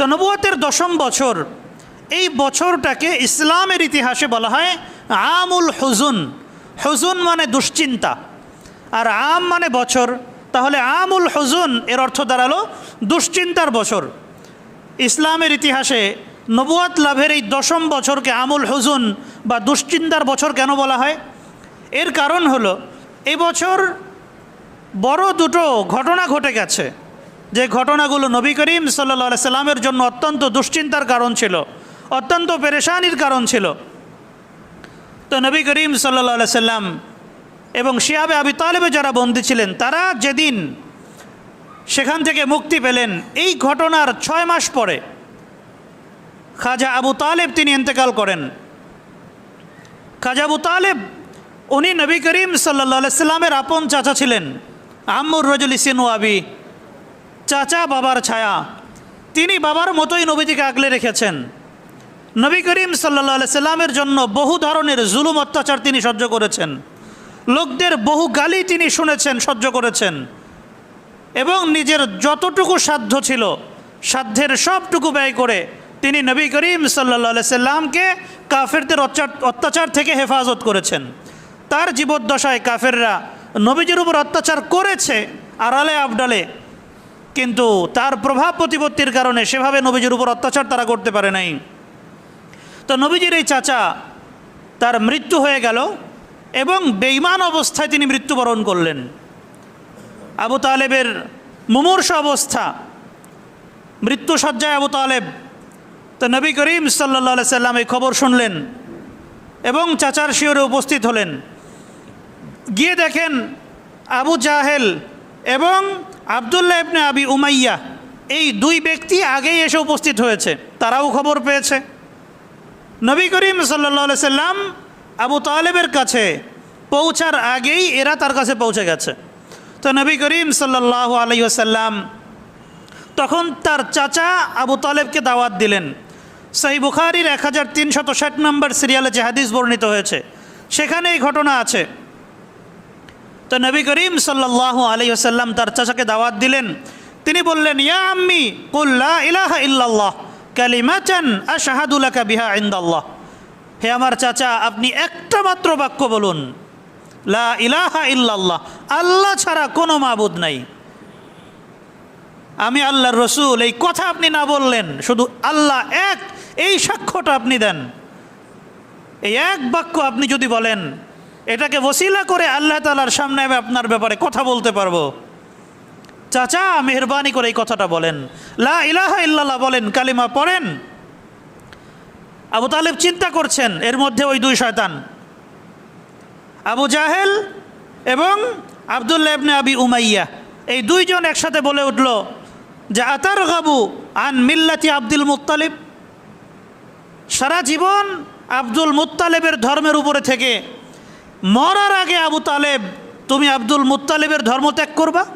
তো নবুয়তের দশম বছর। এই বছরটাকে ইসলামের ইতিহাসে বলা হয় আমুল হুজুন। হুজুন মানে দুশ্চিন্তা। আর আম মানে বছর। তাহলে আমুল হুজুন, এর অর্থ দাঁড়াল দুশ্চিন্তার বছর। ইসলামের ইতিহাসে নবুয়াত লাভের এই দশম বছরকে আমুল হুজুন বা দুশ্চিন্তার বছর কেন বলা হয়? এর কারণ হলো এবছর বড় দুটো ঘটনা ঘটে গেছে। যে ঘটনাগুলো নবী করিম সাল্লা সাল্লামের জন্য অত্যন্ত দুশ্চিন্তার কারণ ছিল, অত্যন্ত পেরেশানির কারণ ছিল। তো নবী করিম সাল্লা সাল্লাম এবং শিয়াবে আবি তালেবে যারা বন্দী ছিলেন, তারা যেদিন সেখান থেকে মুক্তি পেলেন, এই ঘটনার ছয় মাস পরে খাজা আবু তালেব তিনি ইন্তেকাল করেন। খাজা আবু তালেব, উনি নবী করিম সাল্লা সাল্লামের আপন চাচা ছিলেন, আম্মুর রজুল ইসিনু আবি চাচা বাবার ছায়া। তিনি বাবার মতোই নবীজিকে আগলে রেখেছেন। নবী করিম সাল্লা সাল্লামের জন্য বহু ধরনের জুলুম, অত্যাচার তিনি সহ্য করেছেন। লোকদের বহু গালি তিনি শুনেছেন, সহ্য করেছেন। এবং নিজের যতটুকু সাধ্য ছিল, সাধ্যের সবটুকু ব্যয় করে তিনি নবী করিম সাল্লা সাল্লামকে কাফেরদের অত্যাচার থেকে হেফাজত করেছেন। তার জীবদ্দশায় কাফেররা নবীজির উপর অত্যাচার করেছে আড়ালে আবডালে কিন্তু তার প্রভাব প্রতিপত্তির কারণে সেভাবে নবীজির উপর অত্যাচার তারা করতে পারে নাই। তো নবীজির এই চাচা তার মৃত্যু হয়ে গেল এবং বেইমান অবস্থায় তিনি মৃত্যুবরণ করলেন। আবু তালেবের মুমূর্ষ অবস্থা, মৃত্যুসজ্জায় আবু তালেব তো নবী করিম সাল্লা সাল্লাম এই খবর শুনলেন এবং চাচার শিওরে উপস্থিত হলেন। গিয়ে দেখেন আবু জাহেল এবং আবদুল্লাহ ইবনে আবি উমাইয়া, এই দুই ব্যক্তি আগেই এসে উপস্থিত হয়েছে, তারাও খবর পেয়েছে। নবী করিম সাল্লা সাল্লাম আবু তালেবের কাছে পৌঁছার আগেই এরা তার কাছে পৌঁছে গেছে। তো নবী করিম সাল্লাহ আলাইসাল্লাম তখন তার চাচা আবু তালেবকে দাওয়াত দিলেন। সাহি বুখারির এক হাজার তিনশত ষাট নম্বর সিরিয়ালে যে হাদিস বর্ণিত হয়েছে সেখানে এই ঘটনা আছে। তো নবী করিম সাল্লাহ আলাইসাল্লাম তার চাচাকে দাওয়াত দিলেন। তিনি বললেন, ইয়া আম্মি কুল্লা ইলাহা ইল্লাল্লাহ কালিমাচান আশাহাদুলাকা বিহা ইন্দাল্লাহ। হে আমার চাচা, আপনি একটা মাত্র বাক্য বলুন, লা ইলাহা ইল্লাল্লাহ, আল্লাহ ছাড়া কোনো মাবুদ নাই। আমি আল্লাহর রসুল, এই কথা আপনি না বললেন, শুধু আল্লাহ এক, এই সাক্ষ্যটা আপনি দেন। এই এক বাক্য আপনি যদি বলেন এটাকে ওসিলা করে আল্লাহ তালার সামনে আমি আপনার ব্যাপারে কথা বলতে পারব। চাচা, মেহরবানি করে এই কথাটা বলেন। লা ইলাহা ইল্লাল্লাহ বলেন, কালিমা পড়েন। আবু তালেব চিন্তা করছেন, এর মধ্যে ওই দুই শয়তান। আবু জাহেল এবং আবদুল্লাহ ইবনে আবি উমাইয়া, এই দুইজন একসাথে বলে উঠল যে আতার গাবু আন মিল্লাতি আব্দুল মুত্তালিব। সারা জীবন আব্দুল মুত্তালেবের ধর্মের উপরে থেকে মরার আগে আবু তালেব, তুমি আব্দুল মুত্তালেবের ধর্ম ত্যাগ করবা?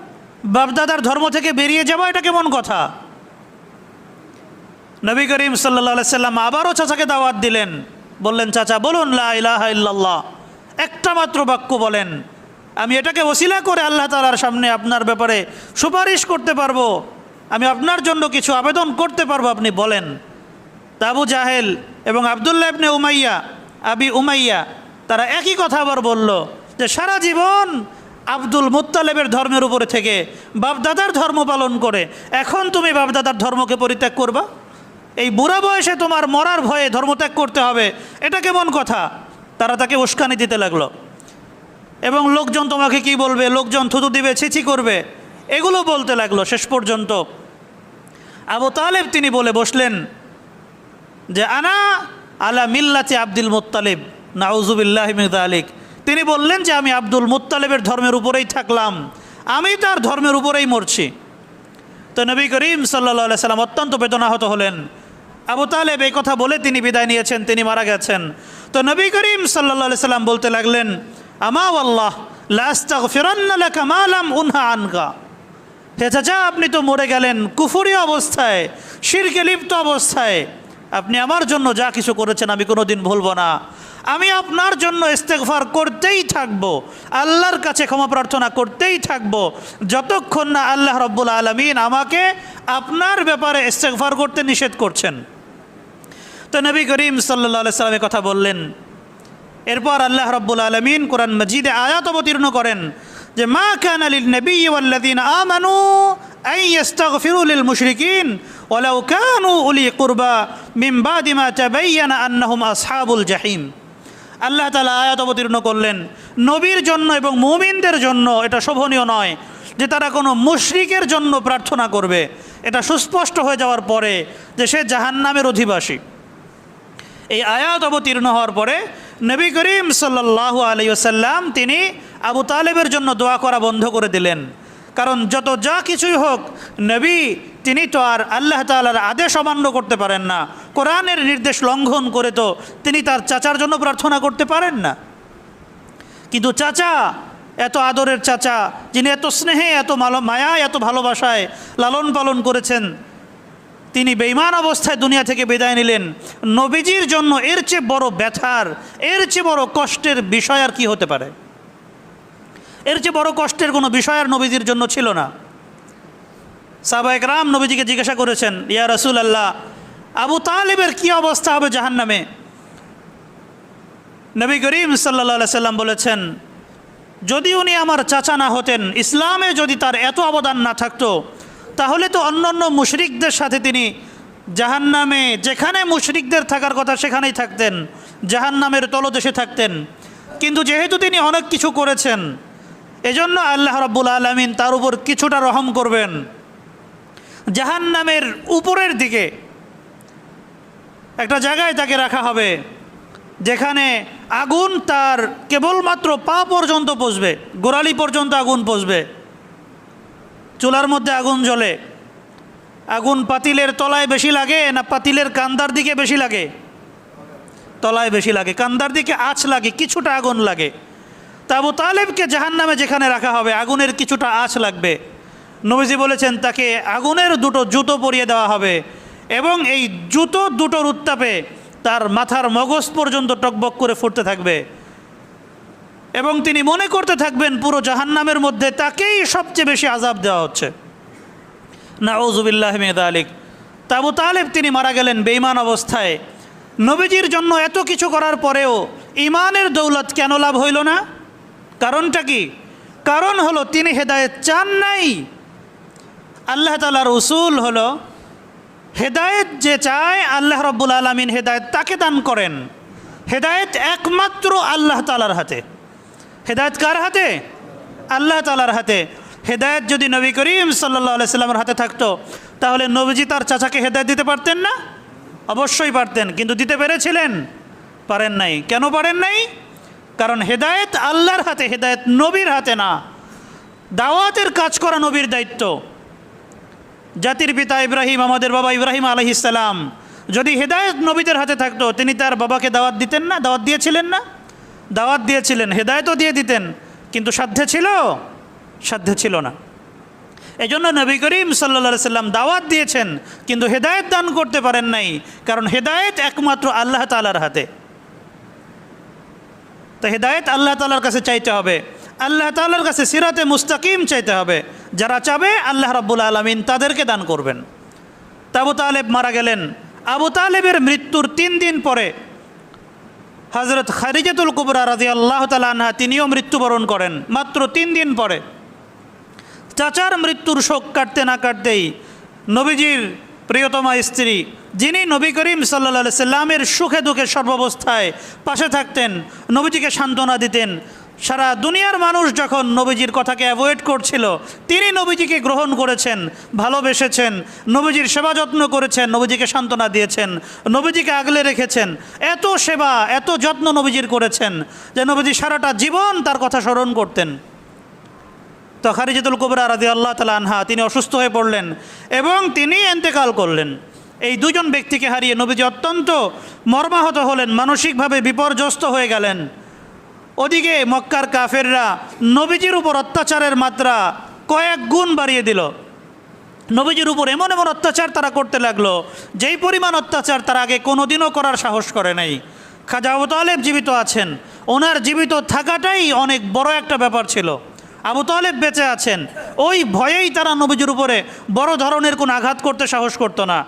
বাপদাদার ধর্ম থেকে বেরিয়ে যাবা? এটা কেমন কথা? নবী করিম সাল্লা সাল্লাম আবারও চাচাকে দাওয়াত দিলেন। বললেন, চাচা, বলুন, লা ইলাহা ইল্লাল্লাহ। একটা মাত্র বাক্য বলেন, আমি এটাকে ওসিলা করে আল্লাহ তালার সামনে আপনার ব্যাপারে সুপারিশ করতে পারব। আমি আপনার জন্য কিছু আবেদন করতে পারব, আপনি বলেন। তাবু জাহেল এবং Abdullah ibn Umayya, Abi Umayya তারা একই কথা আবার বলল যে, সারা জীবন আব্দুল মুত্তালেবের ধর্মের উপরে থেকে বাপদাদার ধর্ম পালন করে, এখন তুমি বাপদাদার ধর্মকে পরিত্যাগ করবা? এই বুড়া বয়সে তোমার মরার ভয়ে ধর্মত্যাগ করতে হবে, এটা কেমন কথা? তারা তাকে উস্কানি দিতে লাগল। এবং লোকজন তোমাকে কি বলবে? লোকজন থুতু দিবে, ছিছি করবে, এগুলো বলতে লাগল শেষ পর্যন্ত। আবু তালেব তিনি বলে বসলেন যে, আনা আলা মিল্লাতি আব্দুল মুত্তালিব। নাউজুবিল্লাহ আলিক তিনি বললেন যে আমি আব্দুল মুত্তালিবের ধর্মের উপরেই থাকলাম। আমি তার ধর্মের উপরেই মরছি। তো নবী করিম সাল্লা সাল্লাম অত্যন্ত বেদনাহত হলেন। আবু তালেব এই কথা বলে তিনি বিদায় নিয়েছেন, তিনি মারা গেছেন। তো নবী করিম সাল্লা সাল্লাম বলতে লাগলেন, আমা আল্লাহ উনহা আনকা। হে চাচা, আপনি তো মরে গেলেন কুফুরি অবস্থায়, শিরকে লিপ্ত অবস্থায়। আপনি আমার জন্য যা কিছু করেছেন আমি কোনো দিন ভুলব না। আমি আপনার জন্য ইস্তেকফার করতেই থাকব। আল্লাহর কাছে ক্ষমা প্রার্থনা করতেই থাকব। যতক্ষণ না আল্লাহ রব্বুল আলমিন আমাকে আপনার ব্যাপারে ইস্তেকফার করতে নিষেধ করছেন। তো নবী করিম সাল্লা সাল্লামের কথা বললেন। এরপর আল্লাহ রব্বুল আলমিন কোরআন মজিদে আয়াত অবতীর্ণ করেন যে, মা খান আলিল নবী আমানু আই ইস্তাগফিরু লিল মুশরিকিন ওয়ালাউ কানু উলি কুরবা মিন বাদি মা তাবায়্যানা আন্নাহুম আসহাবুল জাহিম আল্লাহ তাআলা আয়াত অবতীর্ণ করলেন, নবীর জন্য এবং মুমিনদের জন্য এটা শোভনীয় নয় যে তারা কোনো মুশরিকের জন্য প্রার্থনা করবে। এটা সুস্পষ্ট হয়ে যাওয়ার পরে যে সে জাহান্নামের অধিবাসী। এই আয়াত অবতীর্ণ হওয়ার পরে নবী করিম সাল্লাহ আলাইসাল্লাম তিনি আবু তালেবের জন্য দোয়া করা বন্ধ করে দিলেন। কারণ যত যা কিছুই হোক, নবী তিনি তো আর আল্লাহ তালার আদেশ অমান্য করতে পারেন না। কোরআনের নির্দেশ লঙ্ঘন করে তো তিনি তার চাচার জন্য প্রার্থনা করতে পারেন না। কিন্তু চাচা, এত আদরের চাচা, যিনি এত স্নেহে, এত মায়া এত ভালোবাসায় লালন পালন করেছেন, তিনি বেইমান অবস্থায় দুনিয়া থেকে বিদায় নিলেন। নবীজির জন্য এর চেয়ে বড় ব্যথার, এর চেয়ে বড় কষ্টের বিষয় আর কি হতে পারে? এর চেয়ে বড় কষ্টের কোনো বিষয় আর নবীজির জন্য ছিল না। সাবায়ক রাম নবীজিকে জিজ্ঞাসা করেছেন, ইয়া রসুল আল্লাহ আবু তালেবের কি অবস্থা হবে জাহান নামে নবী করিম সাল্লা সাল্লাম বলেছেন, যদি উনি আমার চাচা না হতেন, ইসলামে যদি তার এত অবদান না থাকতো, তাহলে তো অন্য অন্য মুশরিকদের সাথে তিনি জাহান নামে যেখানে মুশরিকদের থাকার কথা সেখানেই থাকতেন জাহান নামের তলদেশে থাকতেন। কিন্তু যেহেতু তিনি অনেক কিছু করেছেন এজন্য আল্লাহ রব্বুল আলমিন তার উপর কিছুটা রহম করবেন। জাহান নামের উপরের দিকে একটা জায়গায় তাকে রাখা হবে, যেখানে আগুন তার কেবলমাত্র পা পর্যন্ত পচবে গোড়ালি পর্যন্ত আগুন পচবে চুলার মধ্যে আগুন জ্বলে। আগুন পাতিলের তলায় বেশি লাগে না পাতিলের কান্দার দিকে বেশি লাগে? তলায় বেশি লাগে। কান্দার দিকে আঁচ লাগে, কিছুটা আগুন লাগে। তা আবু তালেবকে জাহান নামে যেখানে রাখা হবে, আগুনের কিছুটা আঁচ লাগবে। নবীজি বলেছেন, তাকে আগুনের দুটো জুতো পরিয়ে দেওয়া হবে এবং এই জুতো দুটোর উত্তাপে তার মাথার মগজ পর্যন্ত টকবক করে ফুটতে থাকবে। এবং তিনি মনে করতে থাকবেন, পুরো জাহান্নামের মধ্যে তাকেই সবচেয়ে বেশি আজাব দেওয়া হচ্ছে। না ওজুবিল্লাহ মেদ আলিক তাবু তালেব তিনি মারা গেলেন বেইমান অবস্থায়। নবীজির জন্য এত কিছু করার পরেও ইমানের দৌলত কেন লাভ হইল না? কারণটা কি? কারণ হলো তিনি হেদায়েত চান নাই। আল্লাহ তালার উসুল হলো, হেদায়েত যে চায় আল্লাহ রব্বুল আলমিন হেদায়েত তাকে দান করেন। হেদায়েত একমাত্র আল্লাহ তালার হাতে। হেদায়ত কার হাতে? আল্লাহ তালার হাতে। হেদায়ত যদি নবী করিম সাল্লা সাল্লামের হাতে থাকতো, তাহলে নবীজি তার চাচাকে হেদায়ত দিতে পারতেন না? অবশ্যই পারতেন, কিন্তু দিতে পেরেছিলেন? পারেন নাই। কেন পারেন নাই? কারণ হেদায়েত আল্লাহর হাতে, হেদায়েত নবীর হাতে না। দাওয়াতের কাজ করা নবীর দায়িত্ব। জাতির পিতা ইব্রাহিম, আমাদের বাবা ইব্রাহিম আলহিসাল্লাম যদি হেদায়েত নবীদের হাতে থাকতো, তিনি তার বাবাকে দাওয়াত দিতেন না? দাওয়াত দিয়েছিলেন না? দাওয়াত দিয়েছিলেন, হেদায়তও দিয়ে দিতেন, কিন্তু সাধ্যে ছিল? সাধ্যে ছিল না। এই জন্য নবী করিম সাল্লা সাল্লাম দাওয়াত দিয়েছেন, কিন্তু হেদায়েত দান করতে পারেন নাই, কারণ হেদায়েত একমাত্র আল্লাহ তালার হাতে। তো হেদায়েত আল্লাহ তালার কাছে চাইতে হবে। আল্লাহ তালার কাছে সিরাতে মুস্তাকিম চাইতে হবে। যারা চাবে, আল্লাহ রাব্বুল আলমিন তাদেরকে দান করবেন। তাবু তালেব মারা গেলেন। আবু তালেবের মৃত্যুর তিন দিন পরে হজরত খারিজাতুল কুবরা রাজি আল্লাহ তালাহা তিনিও মৃত্যুবরণ করেন। মাত্র তিন দিন পরে। চাচার মৃত্যুর শোক কাটতে না কাটতেই নবীজির প্রিয়তমা স্ত্রী যিনি নবী করিম সাল্লা সাল্লামের সুখে দুঃখে সর্বাবস্থায় পাশে থাকতেন, নবীজিকে সান্ত্বনা দিতেন। সারা দুনিয়ার মানুষ যখন নবীজির কথাকে অ্যাভয়েড করছিল, তিনি নবীজিকে গ্রহণ করেছেন, ভালোবেসেছেন, নবীজির সেবা যত্ন করেছেন, নবীজিকে সান্ত্বনা দিয়েছেন, নবীজিকে আগলে রেখেছেন। এত সেবা, এত যত্ন নবীজির করেছেন যে নবীজি সারাটা জীবন তার কথা স্মরণ করতেন। তো কুবরা রাজি আল্লাহ তালা আনহা, তিনি অসুস্থ হয়ে পড়লেন এবং তিনি এন্তেকাল করলেন। এই দুজন ব্যক্তিকে হারিয়ে নবীজি অত্যন্ত মর্মাহত হলেন, মানসিকভাবে বিপর্যস্ত হয়ে গেলেন। ওদিকে মক্কার কাফেররা নবীজির উপর অত্যাচারের মাত্রা কয়েক গুণ বাড়িয়ে দিল। নবীজির উপর এমন এমন অত্যাচার তারা করতে লাগল, যেই পরিমাণ অত্যাচার তারা আগে কোনোদিনও করার সাহস করে নাই। খাজা আবু তালেব জীবিত আছেন, ওনার জীবিত থাকাটাই অনেক বড় একটা ব্যাপার ছিল। আবু তালেব বেঁচে আছেন, ওই ভয়েই তারা নবীজির উপরে বড় ধরনের কোনো আঘাত করতে সাহস করতো না।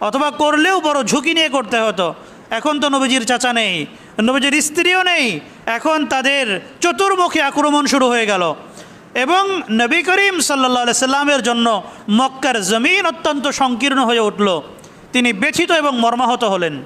অথবা করলেও বড় ঝুঁকি নিয়ে করতে হতো। এখন তো নবীজির চাচা নেই, নবীজির স্ত্রীও নেই। এখন তাদের চতুর্মুখী আক্রমণ শুরু হয়ে গেল। এবং নবী করিম সাল্লা সাল্লামের জন্য মক্কার জমিন অত্যন্ত সংকীর্ণ হয়ে উঠল। তিনি ব্যথিত এবং মর্মাহত হলেন।